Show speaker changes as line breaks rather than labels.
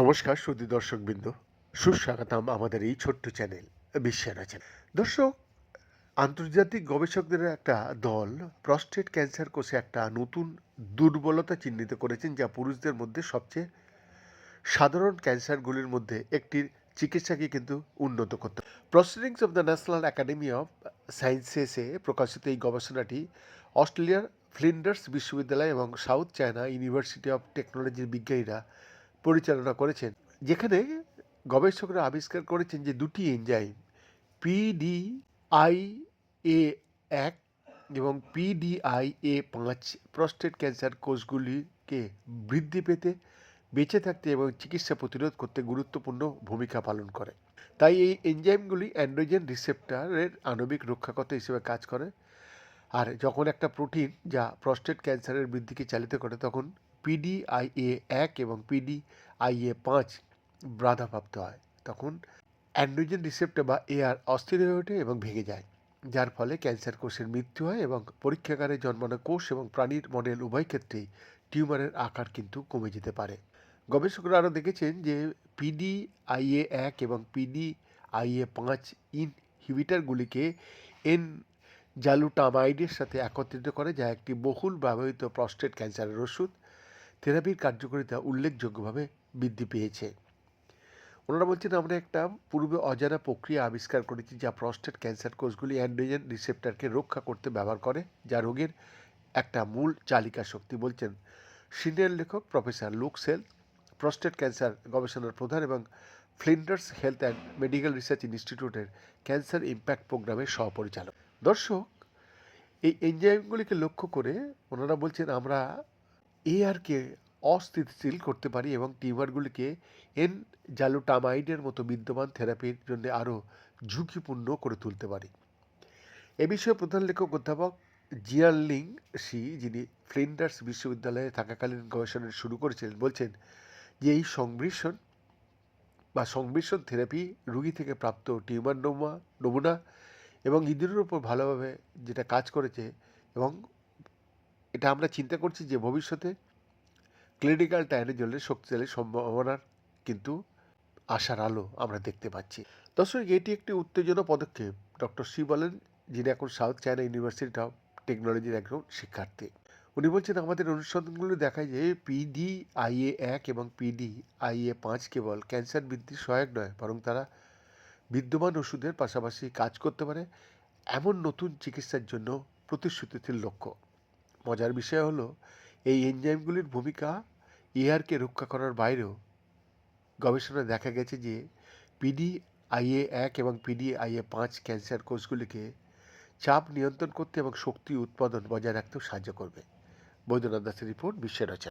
নমস্কার সুদী দর্শকবৃন্দ। সুস্বাগতম আমাদের এই ছোট্ট চ্যানেল, বিশ্বের চ্যানেল। দর্শক, আন্তর্জাতিক গবেষকদের একটা দল প্রস্টেট ক্যান্সার কোষে একটা নতুন দুর্বলতা চিহ্নিত করেছেন, যা পুরুষদের মধ্যে সবচেয়ে সাধারণ ক্যান্সারগুলির মধ্যে একটির চিকিৎসাকে কিন্তু উন্নত করতে proceedings of the National Academy of সায়েন্সেসে প্রকাশিত এই গবেষণাটি অস্ট্রেলিয়ার ফ্লিন্ডার্স বিশ্ববিদ্যালয় এবং সাউথ চায়না ইউনিভার্সিটি অফ টেকনোলজির বিজ্ঞানীরা পরিচালনা করেছেন, যেখানে গবেষকরা আবিষ্কার করেছেন যে দুটি এনজাইম পিডিআই এ এক এবং পিডিআই এ পাঁচ প্রস্টেট ক্যান্সার কোষগুলিকে বৃদ্ধি পেতে, বেঁচে থাকতে এবং চিকিৎসা প্রতিরোধ করতে গুরুত্বপূর্ণ ভূমিকা পালন করে। তাই এই এনজাইমগুলি অ্যান্ড্রোজেন রিসেপ্টারের আণবিক রক্ষাকর্তা হিসেবে কাজ করে। আর যখন একটা প্রোটিন যা প্রস্টেট ক্যান্সারের বৃদ্ধিকে চালিত করে, তখন পিডিআইএ এক এবং পিডিআইএ পাঁচ বাধাপ্রাপ্ত হয়। তখন অ্যান্ড্রোজেন রিসেপ্টর বা এআর অস্থির হয়ে ওঠে এবং ভেঙে যায়, যার ফলে ক্যান্সার কোষের মৃত্যু হয় এবং পরীক্ষাগারে জন্মানো কোষ এবং প্রাণীর মডেল উভয় ক্ষেত্রেই টিউমারের আকার কিন্তু কমে যেতে পারে। গবেষকরা আরও দেখেছেন যে পিডিআইএ এক এবং পিডিআইএ পাঁচ ইনহিবিটারগুলিকে এন জালুটামাইডের সাথে একত্রিত করে, যা একটি বহুল ব্যবহৃত প্রস্টেট ক্যান্সারের ওষুধ। থেরাপির কার্যকারিতা উল্লেখযোগ্যভাবে বৃদ্ধি পেয়েছে। ওনারা বলছেন, আমরা একটা পূর্বে অজানা প্রক্রিয়া আবিষ্কার করেছি, যা প্রস্টেট ক্যান্সার কোষগুলি অ্যান্ড্রোজেন রিসেপ্টরকে রক্ষা করতে ব্যবহার করে, যা রোগের একটা মূল চালিকা শক্তি। বলছেন সিনিয়র লেখক professor Luke Selth prostate cancer গবেষণার প্রধান এবং Flinders Health and Medical Research ইনস্টিটিউটের ক্যান্সার ইম্প্যাক্ট প্রোগ্রামের সহপরিচালক। দর্শক, এই এনজাইমগুলিকে লক্ষ্য করে ওনারা বলছেন, আমরা এআরকে অস্থিতিশীল করতে পারি এবং টিউমারগুলিকে এন জালুটামাইডের মতো বিদ্যমান থেরাপির জন্য আরও ঝুঁকিপূর্ণ করে তুলতে পারি। এ বিষয়ে প্রধান লেখক অধ্যাপক জিয়ানলিং সি, যিনি ফ্লিন্ডার্স বিশ্ববিদ্যালয়ে থাকাকালীন গবেষণা শুরু করেছিলেন, বলছেন যে এই সংমিশ্রণ বা সংমিশ্রণ থেরাপি রুগী থেকে প্রাপ্ত টিউমার নমুনা নমুনা এবং ইঁদুরের উপর ভালোভাবে যেটা কাজ করেছে এবং এটা আমরা চিন্তা করছি যে ভবিষ্যতে ক্লিনিক্যাল টাইনে জন্য শক্তিশালী সম্ভাবনার কিন্তু আশার আলো আমরা দেখতে পাচ্ছি। দর্শক, এটি একটি উত্তেজনা পদক্ষেপ। ডক্টর সি বলেন, যিনি এখন সাউথ চায়না ইউনিভার্সিটি অফ টেকনোলজির একজন শিক্ষার্থী। উনি বলছেন, আমাদের অনুসন্ধানগুলো দেখায় যে পিডি আইএ এক এবং পিডি আইএ পাঁচ কেবল ক্যান্সার বৃদ্ধির সহায়ক নয়, বরং তারা বিদ্যমান ওষুধের পাশাপাশি কাজ করতে পারে এমন নতুন চিকিৎসার জন্য প্রতিশ্রুতির লক্ষ্য। মজার বিষয় হলো, এই এনজাইমগুলির ভূমিকা এআরকে রক্ষা করার বাইরেও গবেষণায় দেখা গেছে যে পিডি আইএ এক এবং পিডি আইএ পাঁচ ক্যান্সার কোষগুলিকে চাপ নিয়ন্ত্রণ করতে এবং শক্তি উৎপাদন বজায় রাখতেও সাহায্য করবে। বৈদ্যনাথ দাসের রিপোর্ট বিশ্বের রচনা।